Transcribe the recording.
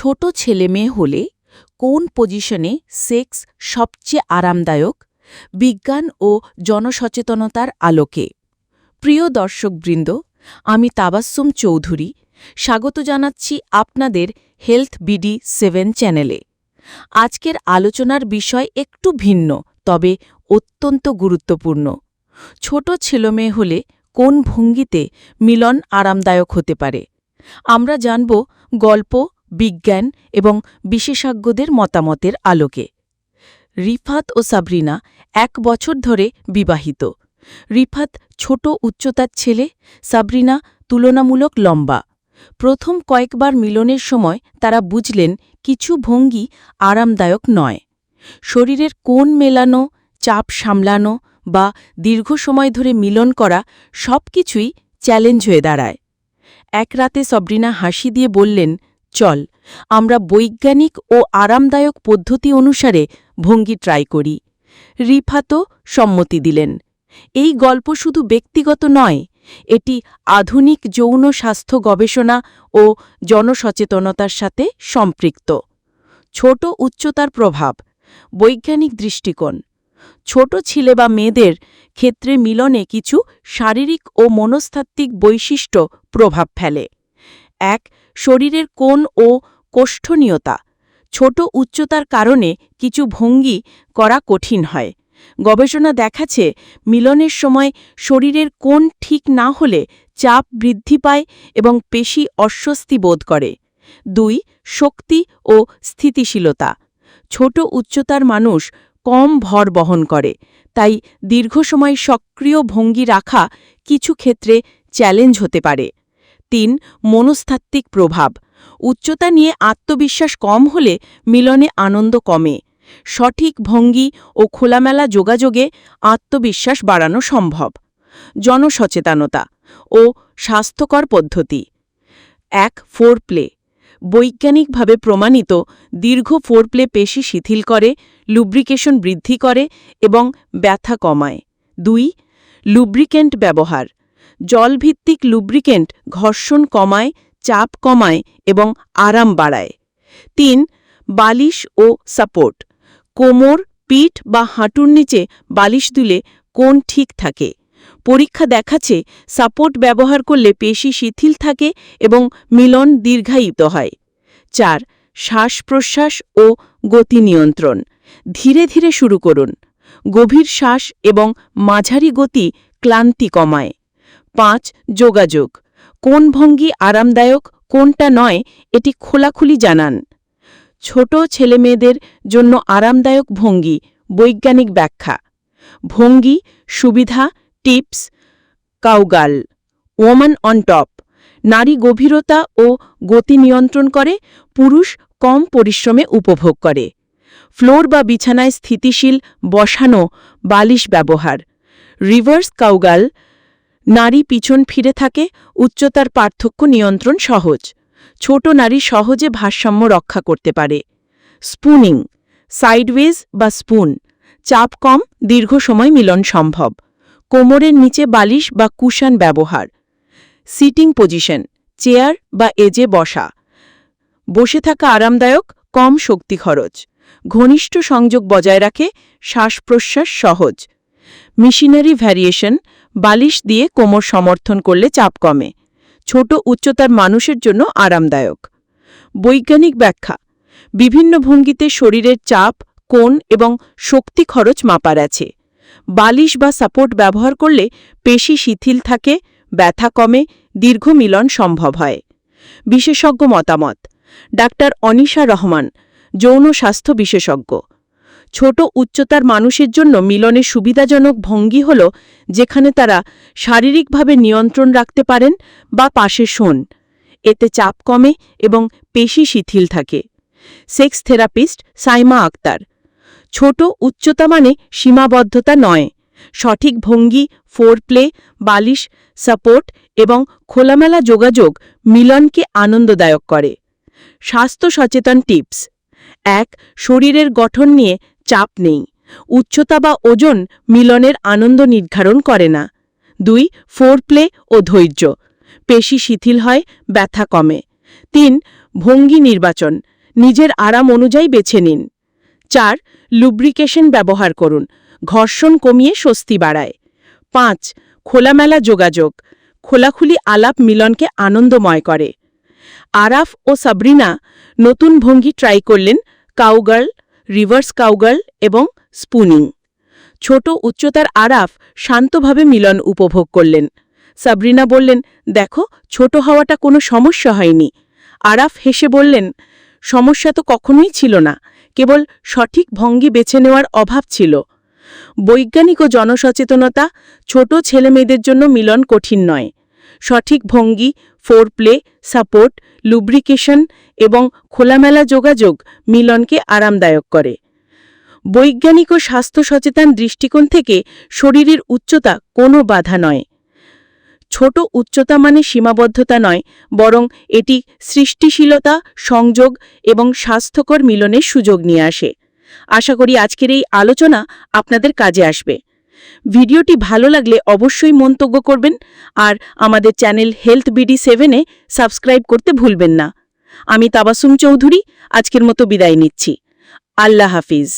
ছোট ছেলে মেয়ে হলে কোন পজিশনে সেক্স সবচেয়ে আরামদায়ক? বিজ্ঞান ও জনসচেতনতার আলোকে। প্রিয় দর্শকবৃন্দ, আমি তাবাস্সুম চৌধুরী, স্বাগত জানাচ্ছি আপনাদের হেলথ বিডি সেভেন চ্যানেলে আজকের আলোচনার বিষয় একটু ভিন্ন, তবে অত্যন্ত গুরুত্বপূর্ণ। ছোট ছেলেমেয়ে হলে কোন ভঙ্গিতে মিলন আরামদায়ক হতে পারে? আমরা জানব গল্প বিজ্ঞান এবং বিশেষজ্ঞদের মতামতের আলোকে। রিফাত ও সাবরিনা এক বছর ধরে বিবাহিত। রিফাত ছোট উচ্চতার ছেলে, সাবরিনা তুলনামূলক লম্বা। প্রথম কয়েকবার মিলনের সময় তারা বুঝলেন কিছু ভঙ্গি আরামদায়ক নয়। শরীরের কোন মেলানো, চাপ সামলানো বা দীর্ঘ সময় ধরে মিলন করা সবকিছুই চ্যালেঞ্জ হয়ে দাঁড়ায়। এক রাতে সবরিনা হাসি দিয়ে বললেন চল, আমরা বৈজ্ঞানিক ও আরামদায়ক পদ্ধতি অনুসারে ভঙ্গি ট্রাই করি। রিফাতও সম্মতি দিলেন। এই গল্প শুধু ব্যক্তিগত নয়, এটি আধুনিক যৌন স্বাস্থ্য গবেষণা ও জনসচেতনতার সাথে সম্পৃক্ত। ছোট উচ্চতার প্রভাব, বৈজ্ঞানিক দৃষ্টিকোণ। ছোট ছেলে বা মেয়েদের ক্ষেত্রে মিলনে কিছু শারীরিক ও মনস্তাত্ত্বিক বৈশিষ্ট্য প্রভাব ফেলে। এক শরীরের কোণ ও কোষ্ঠনীয়তা। ছোট উচ্চতার কারণে কিছু ভঙ্গি করা কঠিন হয়। গবেষণা দেখাচ্ছে, মিলনের সময় শরীরের কোণ ঠিক না হলে চাপ বৃদ্ধি পায় এবং পেশি অস্বস্তি বোধ করে। দুই, শক্তি ও স্থিতিশীলতা। ছোট উচ্চতার মানুষ কম ভর বহন করে, তাই দীর্ঘ সময় সক্রিয় ভঙ্গি রাখা কিছু ক্ষেত্রে চ্যালেঞ্জ হতে পারে। তিন, মনস্তাত্ত্বিক প্রভাব। উচ্চতা নিয়ে আত্মবিশ্বাস কম হলে মিলনে আনন্দ কমে। সঠিক ভঙ্গি ও খোলামেলা যোগাযোগে আত্মবিশ্বাস বাড়ানো সম্ভব। জনসচেতনতা ও স্বাস্থ্যকর পদ্ধতি। এক ফোর প্লে বৈজ্ঞানিকভাবে প্রমাণিত দীর্ঘ ফোরপ্লে পেশি শিথিল করে, লুব্রিকেশন বৃদ্ধি করে এবং ব্যথা কমায়। দুই, লুব্রিকেন্ট ব্যবহার। জলভিত্তিক লুব্রিকেন্ট ঘর্ষণ কমায়, চাপ কমায় এবং আরাম বাড়ায়। তিন, বালিশ ও সাপোর্ট কোমর, পিঠ বা হাঁটুর নিচে বালিশ দিলে কোন ঠিক থাকে। পরীক্ষা দেখাচ্ছে সাপোর্ট ব্যবহার করলে পেশি শিথিল থাকে এবং মিলন দীর্ঘায়িত হয়। চার শ্বাস প্রশ্বাস ও গতি নিয়ন্ত্রণ। ধীরে ধীরে শুরু করুন। গভীর শ্বাস এবং মাঝারি গতি ক্লান্তি কমায়। পাঁচ, যোগাযোগ। কোন ভঙ্গি আরামদায়ক, কোনটা নয়, এটি খোলাখুলি জানান। ছোট ছেলেমেয়েদের জন্য আরামদায়ক ভঙ্গি, বৈজ্ঞানিক ব্যাখ্যা। ভঙ্গি, সুবিধা, tips, cowgirl. Woman on top. নারী গভীরতা ও গতি নিয়ন্ত্রণ করে, পুরুষ কম পরিশ্রমে উপভোগ করে। ফ্লোর বা বিছানায় স্থিতিশীল বসানো, বালিশ ব্যবহার। রিভার্স কাউগাল নারী পিছন ফিরে থাকে, উচ্চতার পার্থক্য নিয়ন্ত্রণ সহজ। ছোট নারী সহজে ভারসাম্য রক্ষা করতে পারে। স্পুনিং, সাইডওয়েজ বা স্পুন, চাপ কম, দীর্ঘ সময় মিলন সম্ভব। কোমরের নিচে বালিশ বা কুশন ব্যবহার। সিটিং পজিশন, চেয়ার বা এজে বসা। বসে থাকা আরামদায়ক, কম শক্তি খরচ। ঘনিষ্ঠ সংযোগ বজায় রাখে শ্বাস প্রশ্বাস সহজ। মিশনারি ভ্যারিয়েশন বালিশ দিয়ে কোমর সমর্থন করলে চাপ কমে। ছোট উচ্চতার মানুষের জন্য আরামদায়ক। বৈজ্ঞানিক ব্যাখ্যা, বিভিন্ন ভঙ্গিতে শরীরের চাপ, কোণ এবং শক্তি খরচ মাপার আছে। বালিশ বা সাপোর্ট ব্যবহার করলে পেশি শিথিল থাকে, ব্যথা কমে, দীর্ঘ মিলন সম্ভব হয়। বিশেষজ্ঞ মতামত, ডাক্তার অনিশা রহমান, যৌন স্বাস্থ্য বিশেষজ্ঞ। ছোট উচ্চতার মানুষের জন্য মিলনের সুবিধাজনক ভঙ্গি হল যেখানে তারা শারীরিকভাবে নিয়ন্ত্রণ রাখতে পারেন বা পাশে শোন। এতে চাপ কমে এবং পেশি শিথিল থাকে। Sex therapist Saima Akter. ছোট উচ্চতা মানে সীমাবদ্ধতা নয়। সঠিক ভঙ্গি ফোর প্লে বালিশ, সাপোর্ট এবং খোলামেলা যোগাযোগ মিলনকে আনন্দদায়ক করে। স্বাস্থ্য সচেতন টিপস। এক, শরীরের গঠন নিয়ে চাপ নেই। উচ্চতা বা ওজন মিলনের আনন্দ নির্ধারণ করে না। দুই ফোর প্লে ও ধৈর্য। পেশি শিথিল হয়, ব্যথা কমে। তিন, ভঙ্গি নির্বাচন। নিজের আরাম অনুযায়ী বেছে নিন। চার, লুব্রিকেশন ব্যবহার করুন। ঘর্ষণ কমিয়ে স্বস্তি বাড়ায়। পাঁচ, খোলামেলা যোগাযোগ। খোলাখুলি আলাপ মিলনকে আনন্দময় করে। আরাফ ও সাবরিনা নতুন ভঙ্গি ট্রাই করলেন কাউগার্ল রিভার্স কাউগার্ল এবং স্পুনিং। ছোট উচ্চতার আরাফ শান্তভাবে মিলন উপভোগ করলেন। সাবরিনা বললেন, দেখো, ছোট হওয়াটা কোনো সমস্যা হয়নি। আরাফ হেসে বললেন, সমস্যা তো কখনোই ছিল না, কেবল সঠিক ভঙ্গি বেছে নেওয়ার অভাব ছিল। বৈজ্ঞানিক ও জনসচেতনতা ছোট ছেলেমেয়েদের জন্য মিলন কঠিন নয়। সঠিক ভঙ্গি ফোর প্লে সাপোর্ট লুব্রিকেশন এবং খোলামেলা যোগাযোগ মিলনকে আরামদায়ক করে। বৈজ্ঞানিক ও স্বাস্থ্য সচেতন দৃষ্টিকোণ থেকে শরীরের উচ্চতা কোনো বাধা নয়। ছোট উচ্চতা মানে সীমাবদ্ধতা নয়, বরং এটি সৃষ্টিশীলতা, সংযোগ এবং স্বাস্থ্যকর মিলনের সুযোগ নিয়ে আসে। আশা করি আজকের এই আলোচনা আপনাদের কাজে আসবে। ভিডিওটি ভালো লাগলে অবশ্যই মন্তব্য করবেন আর আমাদের চ্যানেল হেলথ বিডি সেভেনে সাবস্ক্রাইব করতে ভুলবেন না। আমি তাবাসুম চৌধুরী, আজকের মতো বিদায় নিচ্ছি। আল্লাহ হাফিজ।